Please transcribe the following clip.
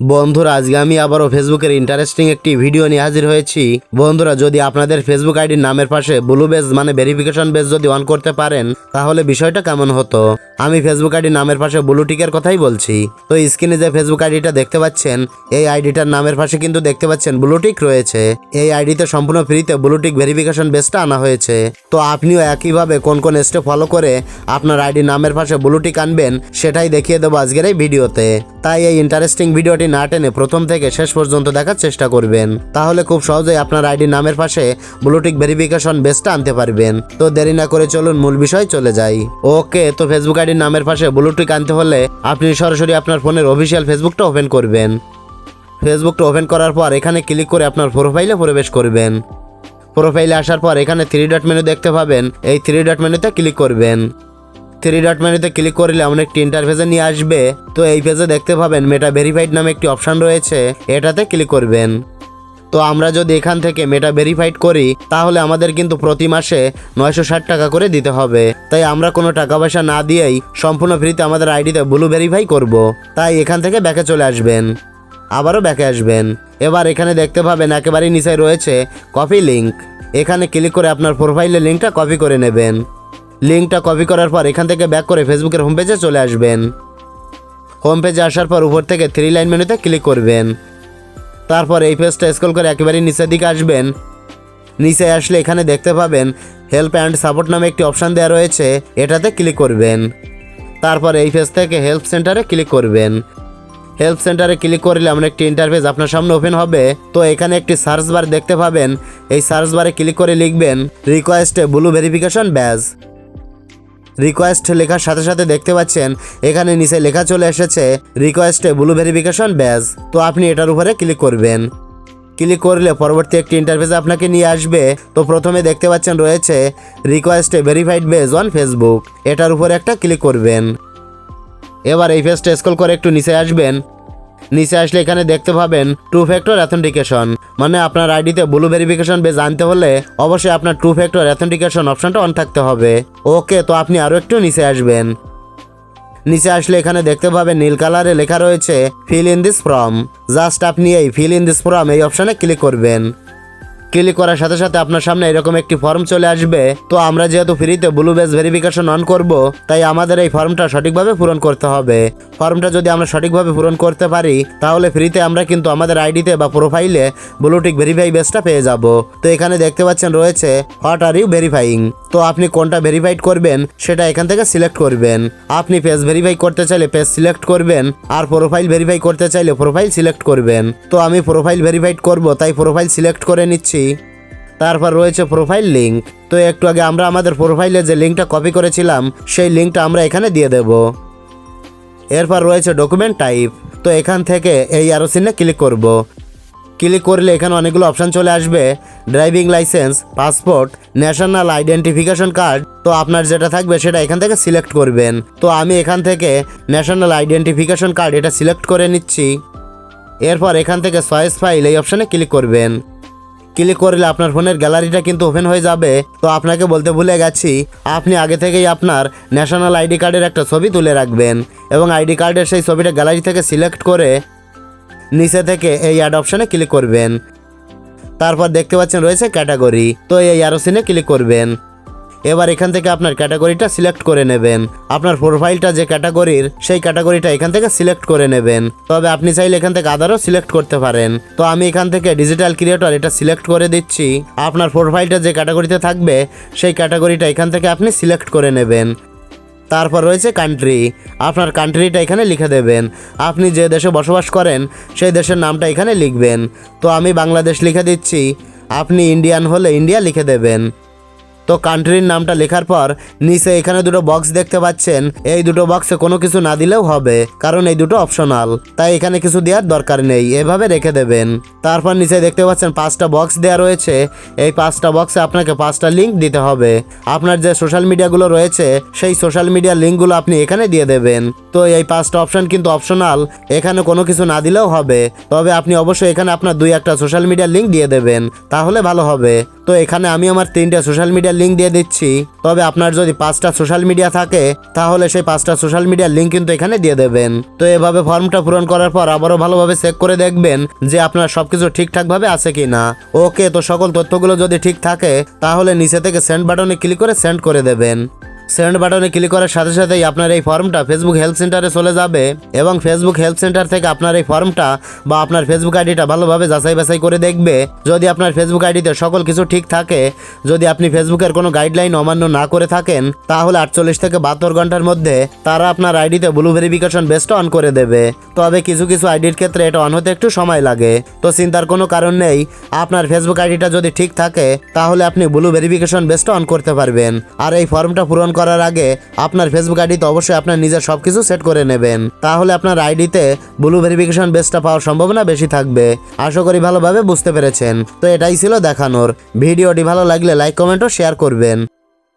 বন্ধুরা, আজকে আমি আবারও ফেসবুকের ইন্টারেস্টিং একটি ভিডিও নিয়ে হাজির হয়েছি। বন্ধুরা, যদি আপনাদের ফেসবুক আইডির নামের পাশে ব্লু বেজ মানে ভেরিফিকেশন বেজ যদি অন করতে পারেন, তাহলে বিষয়টা কেমন হতো? আমি ফেসবুক আইডির নামের পাশে ব্লু টিকের কথাই বলছি। তো স্ক্রিনে যে ফেসবুক আইডিটা দেখতে পাচ্ছেন, এই আইডিটার নামের পাশে কিন্তু দেখতে পাচ্ছেন ব্লু টিক রয়েছে। এই আইডিতে সম্পূর্ণ ফ্রিতে ব্লু টিক ভেরিফিকেশন বেজটা আনা হয়েছে। তো আপনিও একইভাবে কোন কোন স্টেপ ফলো করে আপনার আইডির নামের পাশে ব্লু টিক আনবেন, সেটাই দেখিয়ে দেবো আজকের এই ভিডিওতে তাই এই ইন্টারেস্টিং ভিডিওটি না টেনে প্রথম থেকে শেষ পর্যন্ত দেখার চেষ্টা করবেন। তাহলে খুব সহজেই আপনার আইডির নামের পাশে ব্লুটিক ভেরিফিকেশন বেসটা আনতে পারবেন। তো দেরি না করে চলুন মূল বিষয় চলে যাই। ওকে, তো ফেসবুক আইডির নামের পাশে ব্লুটিক আনতে হলে আপনি সরাসরি আপনার ফোনের অফিসিয়াল ফেসবুকটা ওপেন করবেন। ফেসবুকটা ওপেন করার পর এখানে ক্লিক করে আপনার প্রোফাইলে প্রবেশ করবেন। প্রোফাইলে আসার পর এখানে থ্রি ডট মেনু দেখতে পাবেন। এই থ্রি ডট মেনুতে ক্লিক করবেন। থ্রি ডট মেনুতে ক্লিক করলে এমন একটি ইন্টারফেসে নিয়ে আসবে। তো এই পেজে দেখতে পাবেন মেটা ভেরিফাইড নামে একটি অপশন রয়েছে। এটাতে ক্লিক করবেন। তো আমরা যদি এখান থেকে মেটা ভেরিফাইড করি, তাহলে আমাদের কিন্তু প্রতি মাসে নয়শো ষাট টাকা করে দিতে হবে। তাই আমরা কোনো টাকা পয়সা না দিয়েই সম্পূর্ণ ফ্রিতে আমাদের আইডিতে ব্লু ভেরিফাই করব। তাই এখান থেকে ব্যাকে চলে আসবেন। আবারও ব্যাকে আসবেন। এবার এখানে দেখতে পাবেন একেবারেই নিচে রয়েছে কপি লিঙ্ক এখানে ক্লিক করে আপনার প্রোফাইলের লিঙ্কটা কপি করে নেবেন। লিঙ্কটা কপি করার পর এখান থেকে ব্যাক করে ফেসবুকের হোম পেজে চলে আসবেন। হোম পেজে আসার পর উপর থেকে থ্রি লাইন মেনুতে ক্লিক করবেন। তারপর এই পেজটা স্ক্রল করে একেবারে নিচের দিকে আসবেন। নিচে আসলে এখানে দেখতে পাবেন হেল্প অ্যান্ড সাপোর্ট নামে একটি অপশান দেওয়া রয়েছে, এটাতে ক্লিক করবেন। তারপর এই পেজ থেকে হেল্প সেন্টারে ক্লিক করবেন। হেল্প সেন্টারে ক্লিক করলে আমরা একটি ইন্টারফেস আপনার সামনে ওপেন হবে। তো এখানে একটি সার্চ বার দেখতে পাবেন। এই সার্চ বারে ক্লিক করে লিখবেন রিকোয়েস্টে ব্লু ভেরিফিকেশন ব্যাজ রিকোয়েস্ট লেখার সাথে সাথে দেখতে পাচ্ছেন, এখানে নিচে লেখা চলে এসেছে রিকোয়েস্টে ব্লু ভেরিফিকেশন ব্যাজ তো আপনি এটার উপরে ক্লিক করবেন। ক্লিক করলে পরবর্তী একটি ইন্টারফেস আপনাকে নিয়ে আসবে। তো প্রথমে দেখতে পাচ্ছেন রয়েছে রিকোয়েস্টে ভেরিফাইড বেজ অন ফেসবুক এটার উপরে একটা ক্লিক করবেন। এবার এই পেজটা স্ক্রল করে একটু নিচে আসবেন। নিচে আসলে এখানে দেখতে পাবেন টু ফ্যাক্টর অ্যাথেন্টিকেশন মানে আপনার আইডিতে ব্লু ভেরিফিকেশন বেজ আনতে হলে অবশ্যই আপনার টু ফ্যাক্টর অ্যাথেন্টিকেশন অপশনটা অন থাকতে হবে। ওকে, তো আপনি আরও একটু নিচে আসবেন। নিচে আসলে এখানে দেখতে পাবেন নীল কালারে লেখা রয়েছে fill in this form just আপনি এই ফিল ইন দিস ফর্ম এই অপশানে ক্লিক করবেন। ক্লিক করার সাথে সাথে আপনার সামনে এরকম একটি ফর্ম চলে আসবে। তো আমরা যেহেতু ফ্রিতে ব্লু বেস ভেরিফিকেশন অন করব, তাই আমাদের এই ফর্মটা সঠিকভাবে পূরণ করতে হবে। ফর্মটা যদি আমরা সঠিকভাবে পূরণ করতে পারি, তাহলে ফ্রিতে আমরা কিন্তু আমাদের আইডিতে বা প্রোফাইলে ব্লুটিক ভেরিফাই বেসটা পেয়ে যাব। তো এখানে দেখতে পাচ্ছেন রয়েছে হোয়াট আর ইউ ভেরিফাইং তো আপনি কোনটা ভেরিফাইড করবেন, সেটা এখান থেকে সিলেক্ট করবেন। আপনি পেজ ভেরিফাই করতে চাইলে পেজ সিলেক্ট করবেন, আর প্রোফাইল ভেরিফাই করতে চাইলে প্রোফাইল সিলেক্ট করবেন। তো আমি প্রোফাইল ভেরিফাইড করব, তাই প্রোফাইল সিলেক্ট করে নিচ্ছি। তারপর রয়েছে প্রোফাইল লিঙ্ক তো একটু আগে আমরা আমাদের প্রোফাইলে যে লিঙ্কটা কপি করেছিলাম, সেই লিঙ্কটা আমরা এখানে দিয়ে দেব। এরপর রয়েছে ডকুমেন্ট টাইপ তো এখান থেকে এই আরও সিনে ক্লিক করব। ক্লিক করলে এখানে অনেকগুলো অপশান চলে আসবে। Driving licence passport national identification card তো আপনার যেটা থাকবে সেটা এখান থেকে সিলেক্ট করবেন। তো আমি এখান থেকে ন্যাশনাল আইডেন্টিফিকেশন কার্ড এটা সিলেক্ট করে নিচ্ছি। এরপর এখান থেকে সয়েস ফাইল এই অপশানে ক্লিক করবেন। ক্লিক করলে আপনার ফোনের গ্যালারিটা কিন্তু ওপেন হয়ে যাবে। তো আপনাকে বলতে ভুলে গেছি, আপনি আগে থেকেই আপনার ন্যাশনাল আইডি কার্ডের একটা ছবি তুলে রাখবেন এবং আইডি কার্ডের সেই ছবিটা গ্যালারি থেকে সিলেক্ট করে নিচে থেকে এই অ্যাড অপশানে ক্লিক করবেন। তারপর দেখতে পাচ্ছেন রয়েছে ক্যাটাগরি, তো এই অ্যারোসিনে ক্লিক করবেন। এবার এখান থেকে আপনার ক্যাটাগরিটা সিলেক্ট করে নেবেন। আপনার প্রোফাইলটা যে ক্যাটাগরির, সেই ক্যাটাগরিটা এখান থেকে সিলেক্ট করে নেবেন। তবে আপনি চাইলে এখান থেকে আদারও সিলেক্ট করতে পারেন। তো আমি এখান থেকে ডিজিটাল ক্রিয়েটর এটা সিলেক্ট করে দিচ্ছি। আপনার প্রোফাইলটা যে ক্যাটাগরিতে থাকবে, সেই ক্যাটাগরিটা এখান থেকে আপনি সিলেক্ট করে নেবেন। তারপর রয়েছে কান্ট্রি। আপনার কান্ট্রিটা এখানে লিখে দেবেন। আপনি যে দেশে বসবাস করেন, সেই দেশের নামটা এখানে লিখবেন। তো আমি বাংলাদেশ লিখে দিচ্ছি। আপনি ইন্ডিয়ান হলে ইন্ডিয়া লিখে দেবেন। তো কান্ট্রির নামটা লেখার পর নিচে এখানে দুটো বক্স দেখতে পাচ্ছেন। এই দুটো বক্সে কোনো কিছু না দিলেও হবে, কারণ এই দুটো অপশনাল তাই এখানে কিছু দেওয়ার দরকার নেই, এভাবে রেখে দেবেন। তারপর নিচে দেখতে পাচ্ছেন পাঁচটা বক্স দেওয়া রয়েছে। এই পাঁচটা বক্সে আপনাকে পাঁচটা লিঙ্ক দিতে হবে। আপনার যে সোশ্যাল মিডিয়াগুলো রয়েছে, সেই সোশ্যাল মিডিয়ার লিঙ্কগুলো আপনি এখানে দিয়ে দেবেন। তো এই পাঁচটা অপশন কিন্তু অপশনাল এখানে কোনো কিছু না দিলেও হবে। তবে আপনি অবশ্যই এখানে আপনার দুই একটা সোশ্যাল মিডিয়ার লিঙ্ক দিয়ে দেবেন, তাহলে ভালো হবে। তো এখানে আমি আমার তিনটে সোশ্যাল মিডিয়ার লিঙ্ক দিয়ে দিচ্ছি। তবে আপনার যদি পাঁচটা সোশ্যাল মিডিয়া থাকে, তাহলে সেই পাঁচটা সোশ্যাল মিডিয়ার লিঙ্ক কিন্তু এখানে দিয়ে দেবেন। তো এভাবে ফর্মটা পূরণ করার পর আবারও ভালোভাবে চেক করে দেখবেন যে আপনার সবকিছু ঠিকঠাকভাবে আছে কি না ওকে তো সকল তথ্যগুলো যদি ঠিক থাকে, তাহলে নিচে থেকে সেন্ড বাটনে ক্লিক করে সেন্ড করে দেবেন। সেন্ড বাটনে ক্লিক করার সাথে সাথেই আপনার এই ফর্মটা ফেসবুক হেল্প সেন্টারে চলে যাবে এবং ফেসবুক হেল্প সেন্টার থেকে আপনার এই ফর্মটা বা আপনার ফেসবুক আইডিটা ভালোভাবে যাচাই বাছাই করে দেখবে। যদি আপনার ফেসবুক আইডিতে সকল কিছু ঠিক থাকে, যদি আপনি ফেসবুকের কোনো গাইডলাইন অমান্য না করে থাকেন, তাহলে আটচল্লিশ থেকে বাহাত্তর ঘণ্টার মধ্যে তারা আপনার আইডিতে ব্লু ভেরিফিকেশন বেস্ট অন করে দেবে। তবে কিছু কিছু আইডির ক্ষেত্রে এটা অন হতে একটু সময় লাগে। তো চিন্তার কোনো কারণ নেই, আপনার ফেসবুক আইডিটা যদি ঠিক থাকে, তাহলে আপনি ব্লু ভেরিফিকেশন বেস্ট অন করতে পারবেন। আর এই ফর্মটা পূরণ করার আগে আপনার ফেসবুক আইডিতে অবশ্যই আপনার নিজের সব কিছু সেট করে নেবেন। তাহলে আপনার আইডিতে ব্লু ভেরিফিকেশন বেসটা পাওয়ার সম্ভাবনা বেশি থাকবে। আশা করি ভালোভাবে বুঝতে পেরেছেন। তো এটাই ছিল দেখানোর। ভিডিওটি ভালো লাগলে লাইক কমেন্ট ও শেয়ার করবেন।